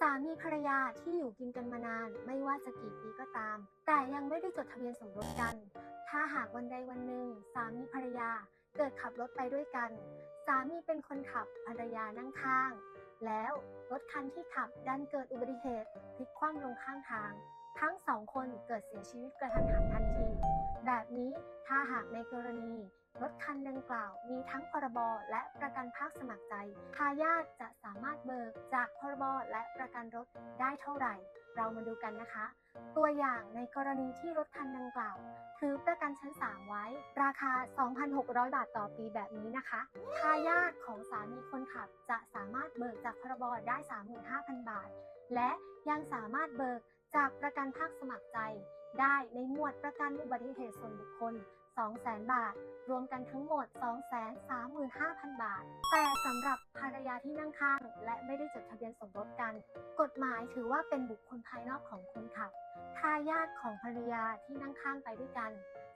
สามีภรรยาที่อยู่กินกันมานานไม่ว่าจะกี่ปีก็ตาม แต่ยังไม่ได้จดทะเบียนสมรสกัน ถ้าหากวันใดวันหนึ่ง สามีภรรยาเกิดขับรถไปด้วยกัน สามีเป็นคนขับภรรยานั่งข้าง แล้วรถคันที่ขับดันเกิดอุบัติเหตุพลิกคว่ำลงข้างทาง ทั้งสองคนเกิดเสียชีวิตกระทันหันทันที แบบนี้ถ้าหากในกรณีรถคันดังกล่าวมีทั้งพรบและประกันภาคสมัครใจ ทายาทจะสามารถเบิกจากพรบและประกันรถได้เท่าไหร่ เรามาดูกันนะคะ ตัวอย่างในกรณีที่รถคันดังกล่าว ถือประกันชั้น 3 ไว้ ราคา 2,600 บาทต่อปีแบบนี้นะคะทายาทของสามีคนขับจะสามารถเบิกจากพรบได้ 35,000 บาท และยังสามารถเบิกจากประกันภาคสมัครใจ ได้ในหมวดประกันอุบัติเหตุส่วนบุคคล 200,000 บาท รวมกันทั้งหมด 235,000 บาท แต่สำหรับภรรยาที่นั่งข้าง และไม่ได้จดทะเบียนสมรสกัน กฎหมายถือว่าเป็นบุคคลภายนอกของคนขับทายาทของภรรยาที่นั่งข้างไปด้วยกัน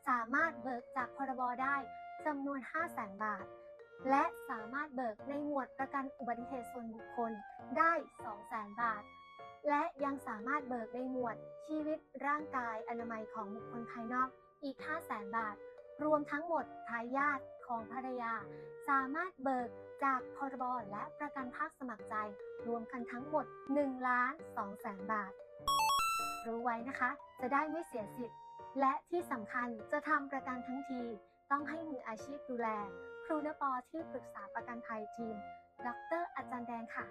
สามารถเบิกจากพรบได้จำนวน 500,000 บาท และสามารถเบิกในหมวดประกันอุบัติเหตุส่วนบุคคลได้ 200,000 บาท และยังสามารถเบิกในหมวดชีวิตร่างกายอนามัยของบุคคลภายนอกอีก 500,000 บาท รวมทั้งหมดทายาทของภรรยา สามารถเบิกจากพรบและประกันภาคสมัครใจ รวมกันทั้งหมด1ล้าน2แสนบาท รู้ไว้นะคะ จะได้ไม่เสียสิทธิ์ และที่สำคัญจะทำประกันทั้งที ต้องให้มืออาชีพดูแล ครูนปอที่ปรึกษาประกันภัยทีม ดร อาจารย์แดงค่ะ